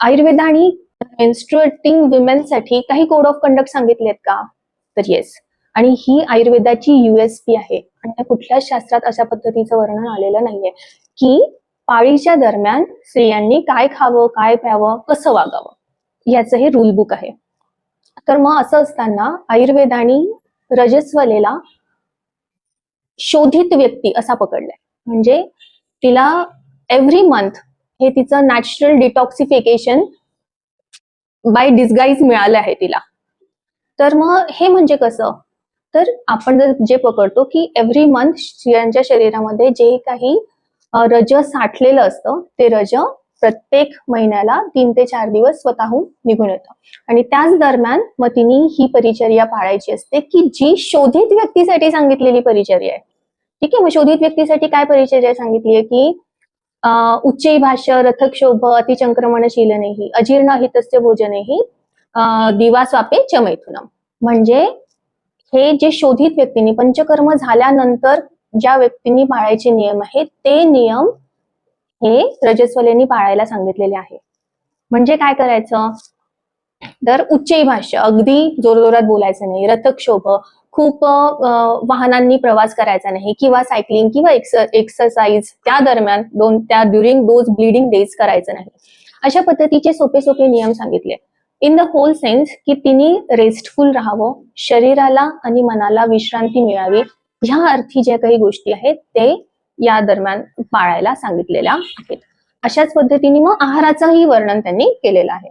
आयुर्वेदाने मेन्स्ट्रुएटिंग वुमेनसाठी काही code of conduct सांगितलेत का? तर येस आणि ही आयुर्वेदाची युएसपी आहे. आणि त्या कुठल्याच शास्त्रात अशा पद्धतीचं वर्णन आलेलं नाहीये. की पाळीच्या दरम्यान स्त्रियांनी काय खावं काय प्यावं कसं वागावं? याचं हे रूल बुक आहे. तर मग असं असताना आयुर्वेदाने रजस्वलेला शोधित व्यक्ती असा पकडलाय. म्हणजे तिला एव्हरी मंथ हे तिचं नॅचरल डिटॉक्सिफिकेशन बाय डिस्गाईज मिळालं आहे तिला. तर मग हे म्हणजे कसं? तर आपण जर जे पकडतो की एव्हरी मंथ स्त्रियांच्या शरीरामध्ये जे काही रज साठलेलं असतं ते रज प्रत्येक महिन्याला तीन ते चार दिवस स्वतःहून निघून येतं. आणि त्याच दरम्यान मग तिने ही परिचर्या पाळायची असते की जी शोधित व्यक्तीसाठी सांगितलेली परिचर्या आहे. ठीक आहे मग शोधित व्यक्तीसाठी काय परिचर्या सांगितली आहे की अ, भाष्य रथक्षोभ अतिचंक्रमणशीलनेही अजीर्ण हितस्य भोजनेही दिवा स्वापे च मैथुनम. म्हणजे हे जे शोधित व्यक्तींनी पंचकर्म झाल्यानंतर ज्या व्यक्तींनी पाळायचे नियम आहेत ते नियम हे रजस्वलेनी पाळायला सांगितलेले आहे. म्हणजे काय करायचं? तर उच्चई भाष्य अगदी जोरजोरात बोलायचं नाही. रथक्षोभ खूप वाहनांनी प्रवास करायचा नाही किंवा सायकलिंग किंवा एक्सरसाइज त्या दरम्यान दोन त्या ड्युरिंग दोज ब्लिडिंग डेज करायचं नाही. अशा पद्धतीचे सोपे सोपे नियम सांगितले. इन द होल सेन्स की तिने रेस्टफुल राहावं शरीराला आणि मनाला विश्रांती मिळावी ह्या अर्थी ज्या काही गोष्टी आहेत ते या दरम्यान पाळायला सांगितलेल्या आहेत. अशाच पद्धतीने मग आहाराचंही वर्णन त्यांनी केलेलं आहे.